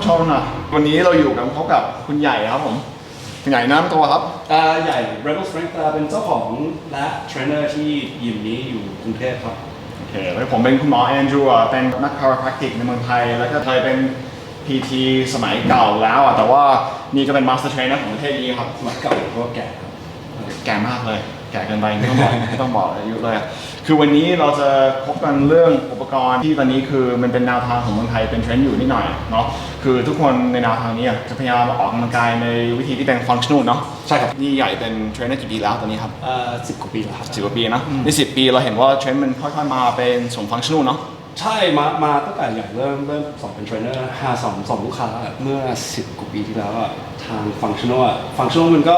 ผู้ชมนะวันนี้เราอยู่กับพบกับคุณใหญ่ครับผมคุณใหญ่น้ำตัวครับอ่าใหญ่ Rebel Strength อ่าเป็นเจ้าของและเทรนเนอร์ที่ยิมนี้อยู่กรุงเทพครับ โอเคแล้วผมเป็นคุณหมอแอนดรูอะเป็นนักคารา p ร a ติกในเมืองไทย แล้วก็เคยเป็น PT สมัยเก่าแล้วอะแต่ว่านี่ก็เป็นมาสเตอร์เทรนเนอร์ของประเทศนี้ครับ มาเก่าเพราะว่าแก่ครับ แก่มากเลย แก่เกินไปไม่ต้องบอกไม่ต้องบอกอายุเลยอะคือวันนี้เราจะพบกันเรื่องอุปกรณ์ที่ตอนนี้คือมันเป็นแนวทางของเมืองไทยเป็นเทรนด์อยู่นิดหน่อยเนาะคือทุกคนในแนวทางนี้อะจะพยายามออกกำลังกายในวิธีที่เป็นฟังชั่น a ลเนาะใช่ครับนี่ใหญ่เป็นเทรนเนอร์กี่ปีแล้วตอนนี้ครับอ่าสิบกว่าปีแล้วครับสิบกว่าปีนะในสิบปีเราเห็นว่าเทรนด์มันค่อยๆมาเป็นสมฟังชั่น a ลเนาะใช่มามาตั้งแต่ใหญ่เริ่มเริ่มสอนเป็นเทรนเนอร์ห้าสอนสอนลูกค้าเมื่อ10กว่าปีที่แล้วอะทางฟังชั่นอลอะฟังชั่นอลมันก็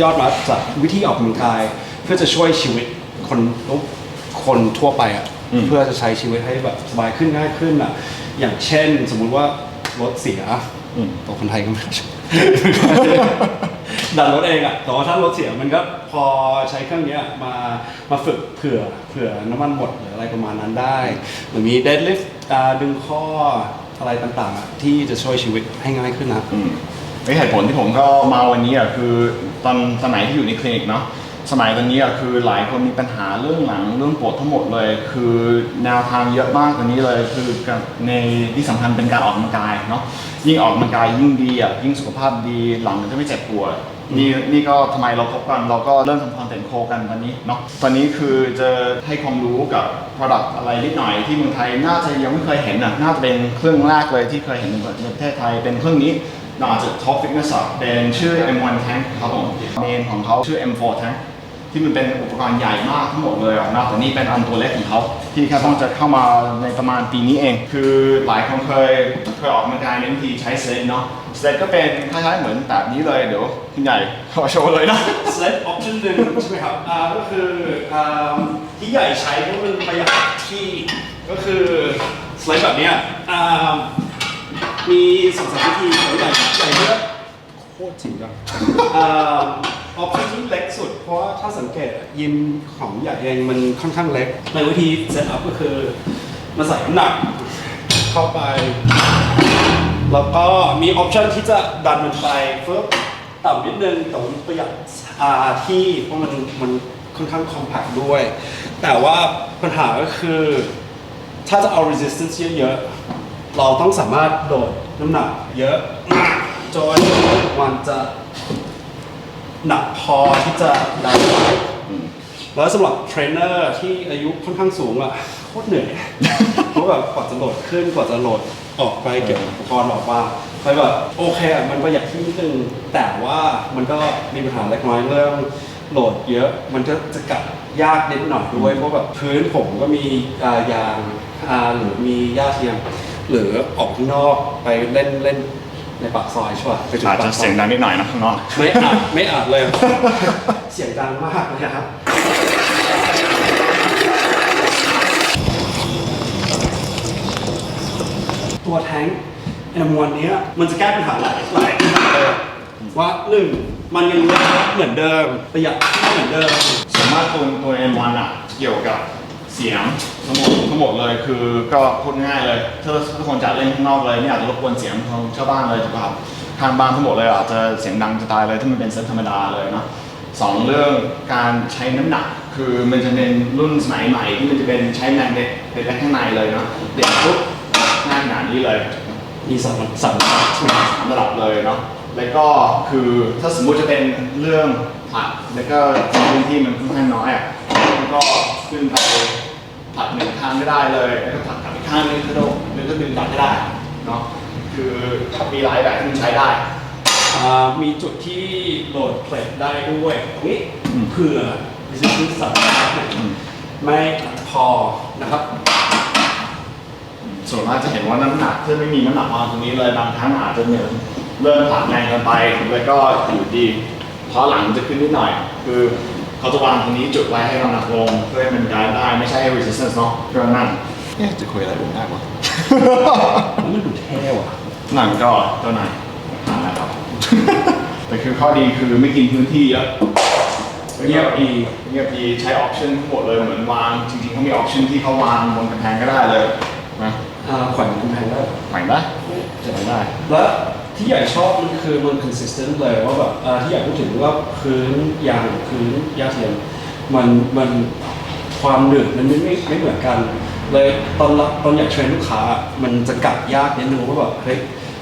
ยอดมาจากวิธีออกกำลังกาย เพื่อจะช่วยชีวิตคนทุกคนทั่วไปอะอืมเพื่อจะใช้ชีวิตให้แบบสบายขึ้นง่ายขึ้นอะอย่างเช่น สมมุติว่ารถเสียอืมตัวคนไทยก็ไม่ใช่ดันรถเองอะแต่ว่าถ้ารถเสียมันก็พอใช้เครื่องเนี้ยมามาฝึกเผื่อเผื่อน้ำมันหมดหรืออะไรประมาณนั้นได้ หรือมี deadlift อ่าดึงข้ออะไรต่างๆอะที่จะช่วยชีวิตให้ง่ายขึ้นนะ อืมไอ้เหตุผลที่ผมก็มาวันนี้อะคือตอนสมัยที่อยู่ในคลินิกเนาะสมัยตอนนี้อะคือหลายคนมีปัญหาเรื่องหลังเรื่องปวดทั้งหมดเลย คือแนวทางเยอะมากตอนนี้เลยคือในที่สำคัญเป็นการออกกำลังกายเนาะยิ่งออกกำลังกายยิ่งดีอะยิ่งสุขภาพดีหลังมันจะไม่เจ็บปวดนี่นี่ก็ทำไมเราพบกันเราก็เริ่มทำคอนเทนต์โคกันวันนี้เนาะตอนนี้คือจะให้ความรู้กับ product อะไรนิดหน่อยที่เมืองไทยน่าจะยังไม่เคยเห็นอะน่าจะเป็นเครื่องแรกเลยที่เคยเห็นในประเทศไทยเป็นเครื่องนี้ เราอาจจะ Top Fitness อะเป็นชื่อ M1 Tank ครับผมเมนของเขาชื่อ M4 Tank ที่มันเป็นอุปกรณ์ใหญ่มากทั้งหมดเลยอะนะแต่นี่เป็นอันตัวเล็กของเขาที่แค่ต้องจะเข้ามาในประมาณปีนี้เอง คือหลายคนเคยเคยออกกำลังกายในวิธีใช้เซตเนาะเซตก็เป็นคล้ายๆเหมือนแบบนี้เลยเดี๋ยวคุณใหญ่ขอโชว์เลยนะ sled option หนึ่งใช่ไหมครับอ่าก็คืออ่าที่ใหญ่ใช้เพราะมันประหยัดที่ก็คือ sled แบบเนี้ยอ่า มีสองสามวิธีของใหญ่ใหญ่เยอะโคตรจริงจังอ่า option ที่เล็กสุด เพราะว่าถ้าสังเกตยิมของใหญ่เองมันค่อนข้างเล็กในวิธี set up ก็คือมาใส่น้ำหนักเข้าไป แล้วก็มีออปชันที่จะดันมันไปเพิ่มต่ำนิดนึงแต่ว่ามันประหยัดอ่าที่เพราะมันมันค่อนข้างคอมแพคด้วย แต่ว่าปัญหาก็คือ ถ้าจะเอา resistance เยอะๆ เราต้องสามารถโดดน้ำหนักเยอะมากจนมันจะหนักพอที่จะดันไปแล้วสำหรับเทรนเนอร์ที่อายุค่อนข้างสูงอะโคตรเหนื่อย เพราะแบบกว่าจะโหลดขึ้นกว่าจะโหลดออกไปเก็บอุปกรณ์ออกมาไปแบบโอเคอะมันประหยัดที่นิดนึงแต่ว่ามันก็มีปัญหาเล็กน้อยเรื่องโหลดเยอะมันจะจะกลับยากนิดหน่อยด้วยเพราะแบบพื้นผมก็มียางหรือมีหญ้าเทียม หรือออกข้างนอกไปเล่นเล่นในปากซอยใช่ป่ะไปถึงอาจปาจะกซอเสียงดังนิดหน่อยนะข้างนอก ไม่อัดไม่อัดเลย เสียงดังมากเลยนะครับตัวแท้งแอมวันนี้ยมันจะแก้ปัญหาหลายหลายปัญหาเลยว่าหนึ่งมันยังเล็กเหมือนเดิมประหยัดที่เหมือนเดิมส่วนมากตัวตัว M1 อะ เกี่ยวกับ เสียงทั้งหมดทั้งหมดเลยคือก็พูดง่ายเลยถ้าทุกคนจะเล่นข้างนอกเลยเนี่ยอาจจะรบกวนเสียงของชาวบ้านเลยถูกป่ะครับทางบ้านทั้งหมดเลยอาจจะเสียงดังจะตายเลยถ้ามันเป็นเซตธรรมดาเลยเนาะสองเรื่องการใช้น้ำหนักคือมันจะเป็นรุ่นสมัยใหม่ที่มันจะเป็นใช้แมกเนตเป็นแข้างในเลยเนาะเด็กปุ๊บหน้าขนาดนี้เลยมีสองสามสามระดับเลยเนาะแล้วก็คือถ้าสมมุติจะเป็นเรื่องผลัดแล้วก็พื้นที่มันค่อนข้างน้อยอะแล้วก็ขึ้นไป ผลัดหนึ่งข้างไม่ได้เลยแล้วก็ผลัดกลับอีกข้างนึงกระโดดแล้วก็ดึงกลับไม่ได้เนาะคือมีหลายแบบที่มันใช้ได้อ่ามีจุดที่โหลดเพลทได้ด้วยนี่อืมเผื่อ resistance สามารถไม่พอนะครับส่วนมากจะเห็นว่าน้ำหนักที่ไม่มีน้ำหนักวางตรงนี้เลยบางครั้งอาจจะเหนื่อยเริ่มผลักแรงเกินไปแล้วก็อยู่ดีเพราะหลังจะขึ้นนิดหน่อย คือ เขาจะวางตรงนี้จุดไว้ให้น้ำหนักลงเพื่อให้มันการได้ไม่ใช่ให้ resistance เนาะเพื่อนั่นเอ๊ะจะคุยอะไรผมได้ปะมันดูเท่ว่ะหนังก็เจ้านายทานนะครับ แต่คือข้อดีคือไม่กินพื้นที่เยอะเงียบดีเงียบดีใช้ออปชันทั้งหมดเลยเหมือนวางจริงๆเขามีออปชันที่เขาวางบนกำแพงก็ได้เลยนะอ่าแขวนกำแพงได้แขวนได้แขวนได้ และ ที่ใหญ่ชอบมันคือมัน consistent เลยว่าแบบอ่าที่ใหญ่พูดถึงว่าพื้นยางกับพื้นหญ้าเทียมมันมันความหนึบมันไม่ไม่ไม่เหมือนกัน เลยตอนละตอนอยากเทรนลูกค้าอะมันจะกัดยากนิดนึงว่าแบบเฮ้ย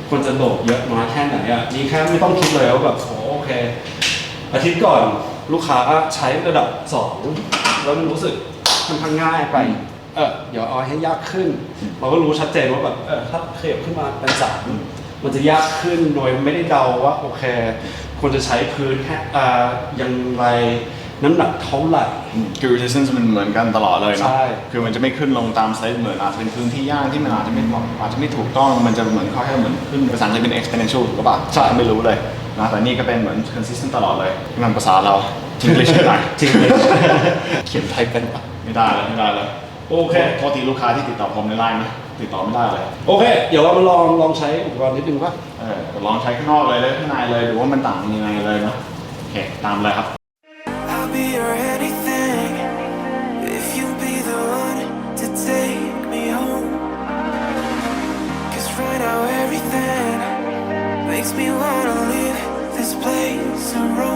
ควรจะโดดเยอะน้อยแค่ไหนอะนี่แค่ไม่ต้องคิดเลยว่าแบบโอ้โอเค อาทิตย์ก่อนลูกค้าใช้ระดับสองแล้วมันรู้สึกค่อนข้างง่ายไปเออเดี๋ยวเอาให้ยากขึ้น เราก็รู้ชัดเจนว่าแบบเออถ้าขยับขึ้นมาเป็นสาม มันจะยากขึ้นโดยไม่ได้เดาว่าโอเคควรจะใช้พื้นแค่อ่ายังไรน้ำหนักเท่าไหร่ คือ resistance มันเหมือนกันตลอดเลยเนาะ ใช่ คือมันจะไม่ขึ้นลงตามไซส์เหมือนอาจจะเป็นพื้นที่ย่างที่มันอาจจะไม่เหมาะอาจจะไม่ถูกต้อง มันจะเหมือนค่อยๆเหมือนขึ้นภาษาอังกฤษเป็น exponential ถูกป่ะใช่ ไม่รู้เลยนะแต่นี่ก็เป็นเหมือน consistent ตลอดเลยมันภาษาเราทิ้งเลยใช่ไหมจริงเลยเขียนไทยเป็นปะไม่ได้เลยไม่ได้เลย โอเค โทษทีลูกค้าที่ติดต่อผมในไลน์นะติดต่อไม่ได้เลย โอเค เดี๋ยวเรามาลองลองใช้อุปกรณ์นิดนึงว่าเออลองใช้ข้างนอกเลยเลยข้างในเลยดูว่ามันต่างยังไงเลยเนาะโอเคตามเลยครับ I'll be your anything if you be the one to take me home. Cause right now everything makes me wanna leave this place and roam.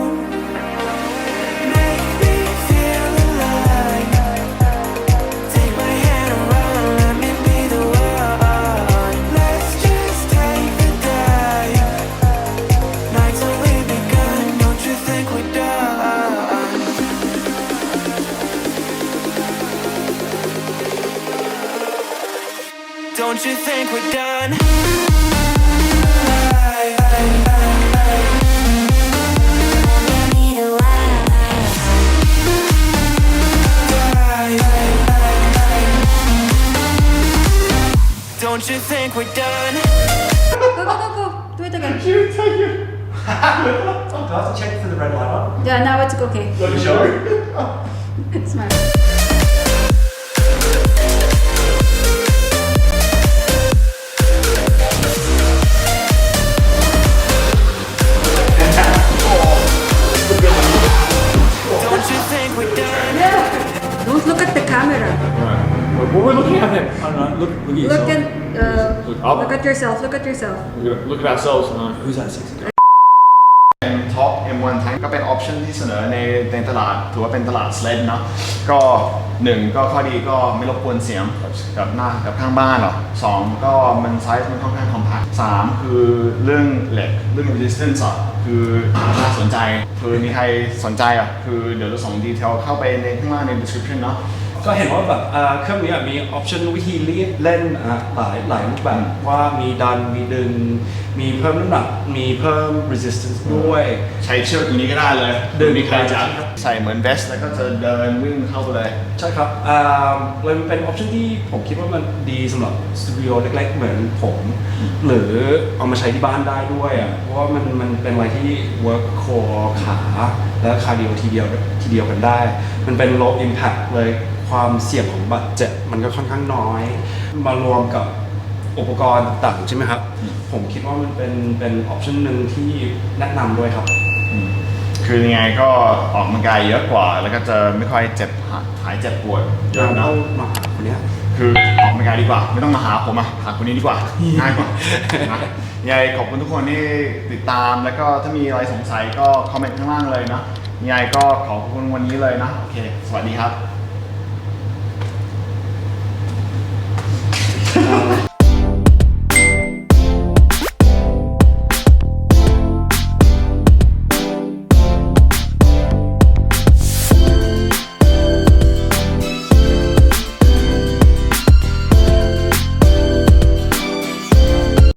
You think we're done? Go, go, go, go. Do it again. Oh, do I have to check for the red light on? Yeah, now it's okay. Sure. Smile. Don't you think we're done? Yeah. Don't look at the camera. What we're looking at him. I don't know. Look, look at yourself. Look at uh, Look up. look at yourself. Look at yourself. Look at, look at ourselves now. Who's that sexy guy? เป็นท็อป M1 Tank ก็เป็นออปชันที่เสนอในในตลาดถือว่าเป็นตลาด sled เนาะก็หนึ่งก็ข้อดีก็ไม่รบกวนเสียงกับกับหน้ากับข้างบ้านหรอกสองก็มันไซส์มันค่อนข้าง compact สามคือเรื่องเหล็กเรื่อง resistance อะคือน่าสนใจ คือมีใครสนใจอะคือเดี๋ยวเราส่งดีเทลเข้าไปในข้างล่างใน description เนาะ ก็เห็นว่าแบบอ่าเครื่องนี้อะมีออปชันวิธีเล่นเล่นอะหลายหลายรูปแบบว่ามีดันมีดึง มีเพิ่มน้ำหนักมีเพิ่ม resistance ด้วย ใช้เชือกตัวนี้ก็ได้เลยเดินมีใครจะใส่เหมือน vest แล้วก็จะเดินวิ่งเข้าไปเลย ใช่ครับอ่าเลยมันเป็นออปชันที่ผมคิดว่ามันดีสำหรับสตูดิโอเล็กๆ เหมือนผม หรือเอามาใช้ที่บ้านได้ด้วยอะเพราะว่ามันมันเป็นอะไรที่ work core ขา และคาร์ดิโอทีเดียวทีเดียวกันได้ มันเป็น low impact เลย ความเสี่ยงของบาดเจ็บมันก็ค่อนข้างน้อย มารวมกับอุปกรณ์ต่างๆใช่ไหมครับ ผมคิดว่ามันเป็นเป็นออปชันหนึ่งที่แนะนำด้วยครับ คือยังไงก็ออกกำลังกายเยอะกว่า แล้วก็จะไม่ค่อยเจ็บหาหายเจ็บปวดเยอะเรานะมาหาคนเนี้ย คือออกกำลังกายดีกว่า ไม่ต้องมาหาผมอะหาคนนี้ดีกว่า ง่ายกว่านะยังไงขอบคุณทุกคนที่ติดตามแล้วก็ถ้ามีอะไรสงสัยก็คอมเมนต์ข้างล่างเลยนะยังไงก็ขอบคุณวันนี้เลยนะ โอเค สวัสดีครับ